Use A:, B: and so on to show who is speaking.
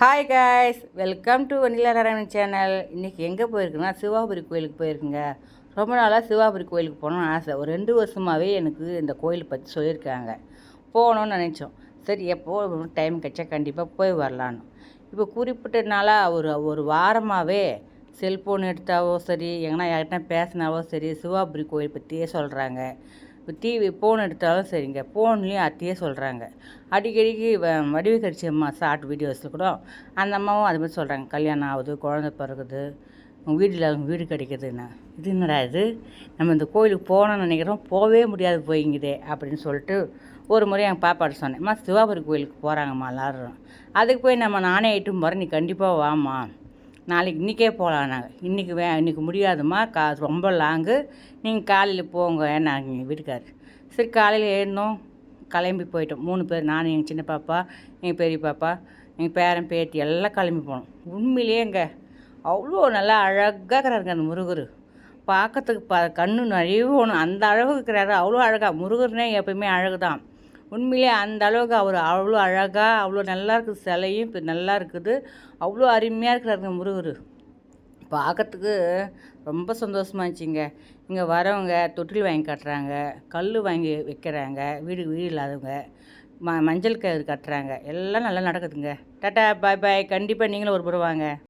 A: Hi guys welcome to Vanila Narayanan channel இன்றைக்கி எங்கே போயிருக்குன்னா சிவாபுரி கோயிலுக்கு போயிருக்குங்க. ரொம்ப நாளாக சிவாபுரி கோயிலுக்கு போகணும்னு ஆசை. ஒரு ரெண்டு வருஷமாகவே எனக்கு இந்த கோயில் பற்றி சொல்லியிருக்காங்க. போகணும்னு நினச்சோம். சரி எப்போ டைம் கிடச்சா கண்டிப்பாக போய் வரலான்னு இப்போ குறிப்பிட்ட நாளாக ஒரு ஒரு வாரமாகவே செல்ஃபோன் எடுத்தாவோ சரி எங்கன்னா யார்கிட்ட பேசினாவோ சரி சிவாபுரி கோயில் பற்றியே சொல்கிறாங்க இப்போ டிவி ஃபோன் எடுத்தாலும் சரிங்க. ஃபோன்லேயும் அத்தையே சொல்கிறாங்க அடிக்கடிக்கு வ- அம்மா ஷார்ட் வீடியோஸில் கூட அந்த அம்மாவும் அது மாதிரி சொல்கிறாங்க கல்யாணம் ஆகுது குழந்தை பிறகுது வீட்டில் வீடு கிடைக்குதுன்னு. இது என்னடா இது? நம்ம இந்த கோயிலுக்கு போகணும்னு நினைக்கிறோம். போகவே முடியாது போய்ங்குதே அப்படின்னு சொல்லிட்டு ஒரு முறை என் பாப்பாட்ட சொன்னேன். அம்மா சிவாபுரி கோயிலுக்கு போகிறாங்கம்மா எல்லாரும். அதுக்கு போய் நம்ம நானே ஐட்டும் போகிறேன் நீ கண்டிப்பாக வாம்மா. நாளைக்கு இன்றைக்கே போகலாம் நாங்கள் இன்றைக்கி வே இன்றைக்கி முடியாதும்மா. கா ரொம்ப லாங்கு. நீங்கள் காலையில் போங்க. நாங்கள் எங்கள் வீட்டுக்காரர் சரி காலையில் ஏறினோம் கிளம்பி போயிட்டோம். மூணு பேர் நான் எங்கள் சின்ன பாப்பா எங்கள் பெரிய பாப்பா எங்கள் பேரன் பேத்தி எல்லாம் கிளம்பி போனோம். உண்மையிலேயேங்க அவ்வளோ நல்லா அழகாக இருக்கிறாருங்க அந்த முருகர். பார்க்கறதுக்கு ப கண்ணு நிறையணும் அந்த அழகு இருக்கிறாரு. அவ்வளோ அழகாக முருகர்னே எப்பயுமே அழகு தான் உண்மையிலே அந்த அளவுக்கு அவர் அவ்வளோ அழகாக அவ்வளோ நல்லா இருக்குது சிலையும் இப்போ நல்லா இருக்குது. அவ்வளோ அருமையாக இருக்கிறாருங்க முருகர். பார்க்கறதுக்கு ரொம்ப சந்தோஷமா இருந்துச்சுங்க. இங்கே வரவங்க தொட்டில் வாங்கி கட்டுறாங்க கல் வாங்கி வைக்கிறாங்க வீடு வீடு இல்லாதவங்க ம மஞ்சள் கயிறு கட்டுறாங்க. எல்லாம் நல்லா நடக்குதுங்க. Tata bye bye. கண்டிப்பாக நீங்களும் ஒரு புறம் வாங்க.